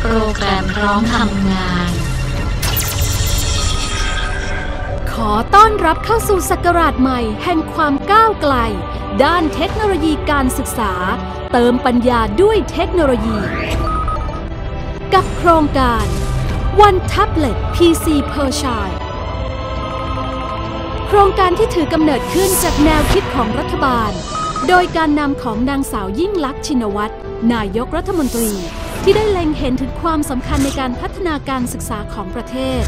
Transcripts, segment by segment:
โปรแกรมพร้อมทำงาน ขอต้อนรับเข้าสู่ศักราชใหม่แห่งความก้าวไกล ด้านเทคโนโลยีการศึกษา เติมปัญญาด้วยเทคโนโลยี กับโครงการ One Tablet PC per Child โครงการที่ถือกำเนิดขึ้นจากแนวคิดของรัฐบาล โดยการนำของนางสาวยิ่งลักษณ์ชินวัตร นายกรัฐมนตรีที่ได้เล็งเห็นถึงความสำคัญในการพัฒนาการศึกษาของประเทศ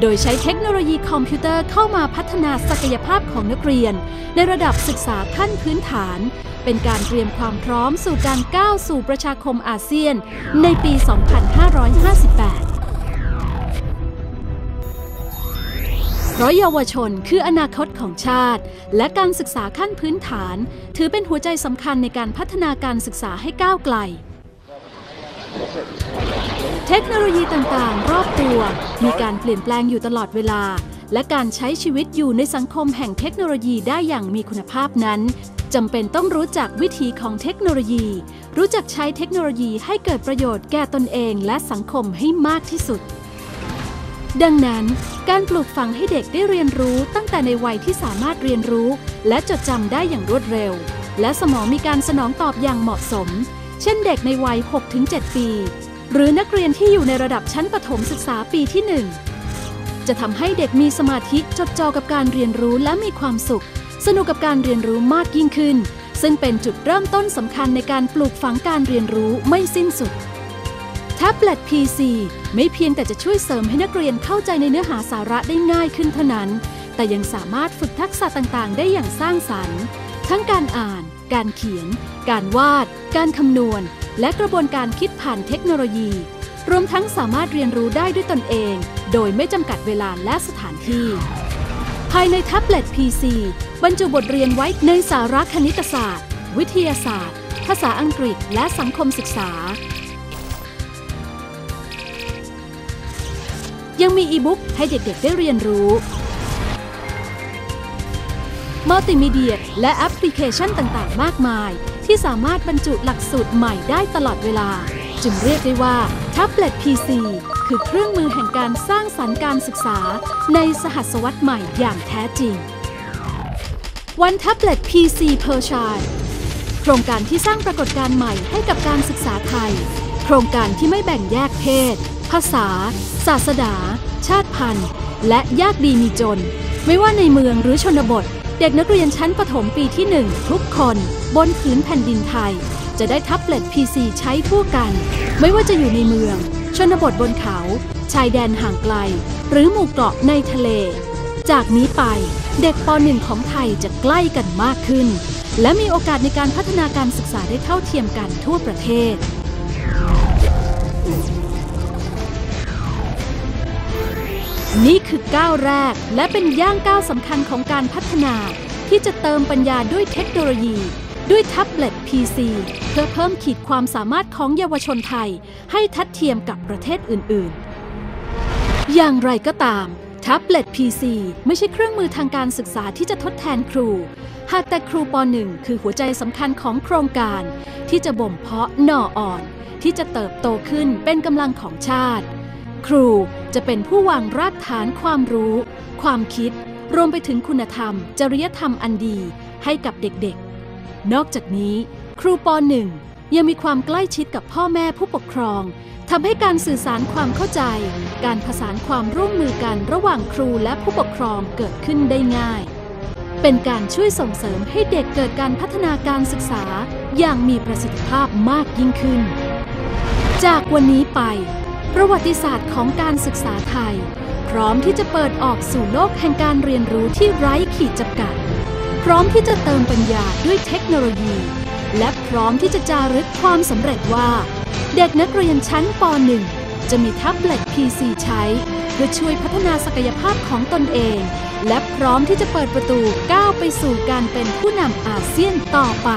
โดยใช้เทคโนโลยีคอมพิวเตอร์เข้ามาพัฒนาศักยภาพของนักเรียน ในระดับศึกษาขั้นพื้นฐาน เป็นการเตรียมความพร้อมสู่การก้าวสู่ประชาคมอาเซียน ในปี 2558 เพราะเยาวชนคืออนาคตของชาติ และการศึกษาขั้นพื้นฐาน ถือเป็นหัวใจสำคัญในการพัฒนาการศึกษาให้ก้าวไกล เทคโนโลยีต่างๆ รอบตัว มีการเปลี่ยนแปลงอยู่ตลอดเวลา และการใช้ชีวิตอยู่ในสังคมแห่งเทคโนโลยีได้อย่างมีคุณภาพนั้นจำเป็นต้องรู้จักวิธีของเทคโนโลยี รู้จักใช้เทคโนโลยีให้เกิดประโยชน์แก่ตนเองและสังคมให้มากที่สุด ดังนั้นการปลูกฝังให้เด็กได้เรียนรู้ตั้งแต่ในวัยที่สามารถเรียนรู้ และจดจำได้อย่างรวดเร็ว และสมองมีการสนองตอบอย่างเหมาะสม เช่นเด็กในวัย 6-7 ปี หรือนักเรียนที่อยู่ในระดับชั้นประถมศึกษาปีที่ 1 จะทำให้เด็กมีสมาธิจดจ่อกับการเรียนรู้และมีความสุข สนุกกับการเรียนรู้มากยิ่งขึ้น ซึ่งเป็นจุดเริ่มต้นสำคัญในการปลูกฝังการเรียนรู้ไม่สิ้นสุด แท็บเล็ต PC ไม่เพียงแต่จะช่วยเสริมให้นักเรียนเข้าใจในเนื้อหาสาระได้ง่ายขึ้นเท่านั้น แต่ยังสามารถฝึกทักษะต่างๆ ได้อย่างสร้างสรรค์ ทั้งการอ่าน การเขียน การวาด การคำนวณ และกระบวนการคิดผ่านเทคโนโลยี รวมทั้งสามารถเรียนรู้ได้ด้วยตนเอง โดยไม่จำกัดเวลาและสถานที่ ภายในแท็บเล็ต PC บรรจุบทเรียนไว้ในสาระคณิตศาสตร์ วิทยาศาสตร์ ภาษาอังกฤษและสังคมศึกษา ยังมีอีบุ๊กให้เด็กๆได้เรียนรู้ มัลติมีเดียและแอปพลิเคชันต่างๆ มากมาย ที่สามารถบรรจุหลักสูตรใหม่ได้ตลอดเวลา จึงเรียกได้ว่าแท็บเล็ต PC คือเครื่องมือแห่งการสร้างสรรค์การศึกษา ในสหัสวรรษใหม่อย่างแท้จริง One Tablet PC per Child โครงการที่สร้างปรากฏการณ์ใหม่ให้กับการศึกษาไทย โครงการที่ไม่แบ่งแยกเพศ ภาษา ศาสนา ชาติพันธุ์ และยากดีมีจน ไม่ว่าในเมืองหรือชนบท เด็กนักเรียนชั้นประถมปีที่1ทุกคนบนผืนแผ่นดินไทย จะได้แท็บเล็ต PC ใช้ทั่วกัน ไม่ว่าจะอยู่ในเมือง ชนบทบนเขา ชายแดนห่างไกล หรือหมู่เกาะในทะเล จากนี้ไปเด็กป .1 ของไทยจะใกล้กันมากขึ้น และมีโอกาสในการพัฒนาการศึกษาได้เท่าเทียมกันทั่วประเทศ นี่คือก้าวแรกและเป็นย่างก้าวสำคัญของการพัฒนาที่จะเติมปัญญาด้วยเทคโนโลยี ด้วยแท็บเล็ต PC เพื่อเพิ่มขีดความสามารถของเยาวชนไทย ให้ทัดเทียมกับประเทศอื่น ๆ อย่างไรก็ตามแท็บเล็ต PC ไม่ใช่เครื่องมือทางการศึกษาที่จะทดแทนครู หากแต่ครูป .1 คือหัวใจสำคัญของโครงการ ที่จะบ่มเพาะหน่ออ่อน ที่จะเติบโตขึ้นเป็นกำลังของชาติ ครูจะเป็นผู้วางรากฐานความรู้ ความคิด รวมไปถึงคุณธรรม จริยธรรมอันดีให้กับเด็กๆ นอกจากนี้ ครูป .1 ยังมีความใกล้ชิดกับพ่อแม่ผู้ปกครองทำให้การสื่อสารความเข้าใจ การผสานความร่วมมือกันระหว่างครูและผู้ปกครองเกิดขึ้นได้ง่าย เป็นการช่วยส่งเสริมให้เด็กเกิดการพัฒนาการศึกษาอย่างมีประสิทธิภาพมากยิ่งขึ้น จากวันนี้ไป ประวัติศาสตร์ของการศึกษาไทย พร้อมที่จะเปิดออกสู่โลกแห่งการเรียนรู้ที่ไร้ขีดจำกัด พร้อมที่จะเติมปัญญาด้วยเทคโนโลยี และพร้อมที่จะจารึกความสำเร็จว่า เด็กนักเรียนชั้นป .1 จะมีแท็บเล็ต PC ใช้ เพื่อช่วยพัฒนาศักยภาพของตนเอง และพร้อมที่จะเปิดประตูก้าวไปสู่การเป็นผู้นำอาเซียนต่อไป